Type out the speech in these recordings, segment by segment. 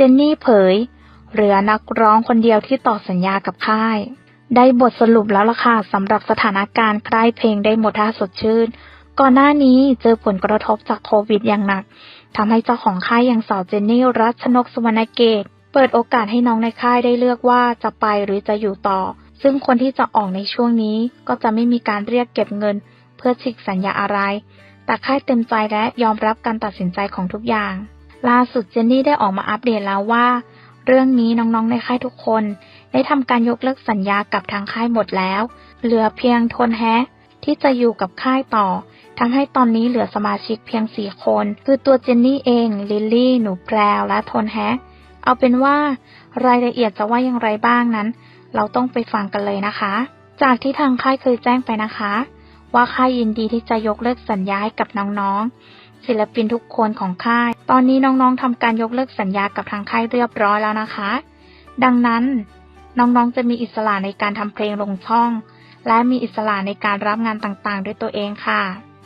เจนนี่เผย เหลือนักร้องคนเดียวที่ต่อสัญญากับค่าย ได้บทสรุปแล้วล่ะค่ะสำหรับสถานการณ์ค่ายเพลงได้หมดท่าสดชื่น ก่อนหน้านี้เจอผลกระทบจากโควิดอย่างหนักทำให้เจ้าของค่ายอย่างสาวเจนนี่รัชนกสุวรรณเกตเปิดโอกาสให้น้องในค่ายได้เลือกว่าจะไปหรือจะอยู่ต่อ ซึ่งคนที่จะออกในช่วงนี้ก็จะไม่มีการเรียกเก็บเงิน เพื่อฉีกสัญญาอะไร แต่ค่ายเต็มใจและยอมรับการตัดสินใจของทุกอย่าง ล่าสุดเจนนี่ได้ออกมาอัปเดตแล้วว่า เรื่องนี้น้องๆในค่ายทุกคน ได้ทำการยกเลิกสัญญากับทางค่ายหมดแล้ว เหลือเพียงทนแฮะที่จะอยู่กับค่ายต่อทำให้ตอนนี้เหลือสมาชิกเพียงสี่คน คือตัวเจนนี่เอง ลิลลี่ หนูแพรวและทนแฮะเอาเป็นว่ารายละเอียดจะว่าอย่างไรบ้างนั้น เราต้องไปฟังกันเลยนะคะ จากที่ทางค่ายเคยแจ้งไปนะคะ ว่าค่ายยินดีที่จะยกเลิกสัญญาให้กับน้องๆ ศิลปินทุกคนของค่าย ตอนนี้น้องๆทำการยกเลิกสัญญากับทางค่ายเรียบร้อยแล้วนะคะ ดังนั้นน้องๆจะมีอิสระในการทำเพลงลงช่อง และมีอิสระในการรับงานต่างๆ ด้วยตัวเองค่ะ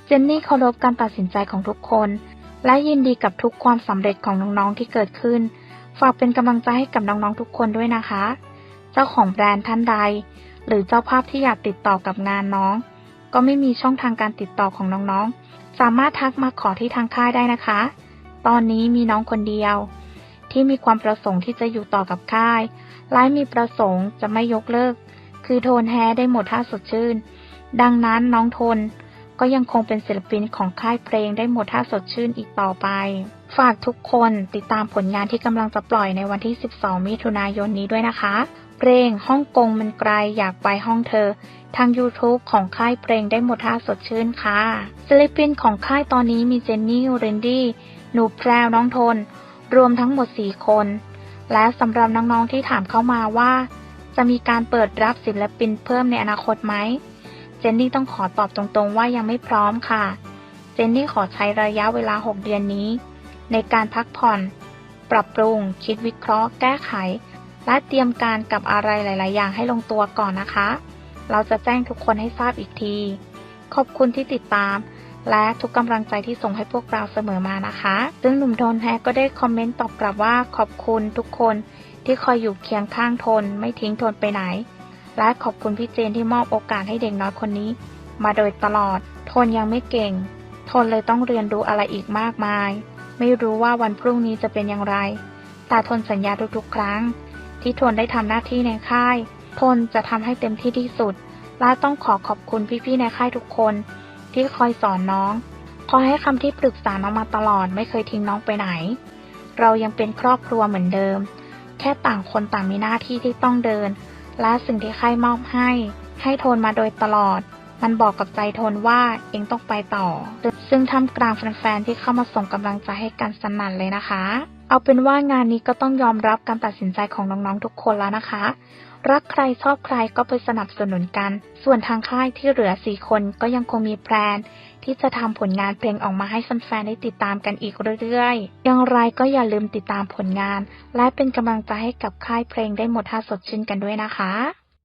เจนนี่เคารพการตัดสินใจของทุกคน และยินดีกับทุกความสำเร็จของน้องๆที่เกิดขึ้น ฝากเป็นกำลังใจให้กับน้องๆทุกคนด้วยนะคะ เจ้าของแบรนด์ท่านใด หรือเจ้าภาพที่อยากติดต่อกับงานน้อง ก็ไม่มีช่องทางการติดต่อของน้องๆ สามารถทักมาขอที่ทางค่ายได้นะคะ ตอนนี้มีน้องคนเดียว ที่มีความประสงค์ที่จะอยู่ต่อกับค่ายและมีประสงค์จะไม่ยกเลิก คือโทนแฮได้หมดท่าสดชื่น ดังนั้นน้องทนก็ยังคงเป็นศิลปินของค่ายเพลงได้หมดท่าสดชื่นอีกต่อไป ฝากทุกคนติดตามผลงานที่กำลังจะปล่อยในวันที่ 12 มิถุนายนนี้ด้วยนะคะ เพลงฮ่องกงมันไกลอยากไปห้องเธอ ทาง YouTube ของค่ายเพลงได้หมดท่าสดชื่นค่ะศิลปินของค่ายตอนนี้มีเจนนี่เรนดี้หนูแพรวน้องทน รวมทั้งหมด 4 คน และสำหรับน้องๆที่ถามเข้ามาว่า จะมีการเปิดรับศิลปินเพิ่มในอนาคตไหมเจนนี่ต้องขอตอบตรงๆว่ายังไม่พร้อมค่ะ เจนนี่ขอใช้ระยะเวลา 6 เดือนนี้ ในการพักผ่อน ปรับปรุง คิดวิเคราะห์ แก้ไข และเตรียมการกับอะไรหลาย ๆ อย่างให้ลงตัวก่อนนะคะ เราจะแจ้งทุกคนให้ทราบอีกที ขอบคุณที่ติดตาม และทุกกำลังใจที่ส่งให้พวกเราเสมอมานะคะ ซึ่งหนุ่มโทนแฮก็ได้คอมเมนต์ตอบกลับว่าขอบคุณทุกคนที่คอยอยู่เคียงข้างทน ไม่ทิ้งทนไปไหน และขอบคุณพี่เจนที่มอบโอกาสให้เด็กน้อยคนนี้ มาโดยตลอด ทนยังไม่เก่ง ทนเลยต้องเรียนรู้อะไรอีกมากมาย ไม่รู้ว่าวันพรุ่งนี้จะเป็นอย่างไร แต่ทนสัญญาทุกๆ ครั้ง ที่ทวนได้ทำหน้าที่ในค่าย ทนจะทำให้เต็มที่ที่สุด และต้องขอขอบคุณพี่ๆในค่ายทุกคน ที่คอยสอนน้อง คอยให้คำที่ปรึกษาน้องมาตลอดไม่เคยทิ้งน้องไปไหน เรายังเป็นครอบครัวเหมือนเดิม แค่ต่างคนต่างมีหน้าที่ที่ต้องเดิน และสิ่งที่ค่ายมอบให้ ให้ทนมาโดยตลอด มันบอกกับใจทนว่าเองต้องไปต่อ ซึ่งท่ามกลางแฟนๆที่เข้ามาส่งกำลังใจให้กันสนั่นเลยนะคะ เอาเป็นว่างานนี้ก็ต้องยอมรับการตัดสินใจของน้องๆทุกคนแล้วนะคะ รักใครชอบใครก็ไปสนับสนุนกัน ส่วนทางค่ายที่เหลือสี่คนก็ยังคงมีแพลนที่จะทำผลงานเพลงออกมาให้แฟนๆได้ติดตามกันอีกเรื่อยๆ อย่างไรก็อย่าลืมติดตามผลงาน และเป็นกำลังใจให้กับค่ายเพลงได้หมดท่าสดชื่นกันด้วยนะคะ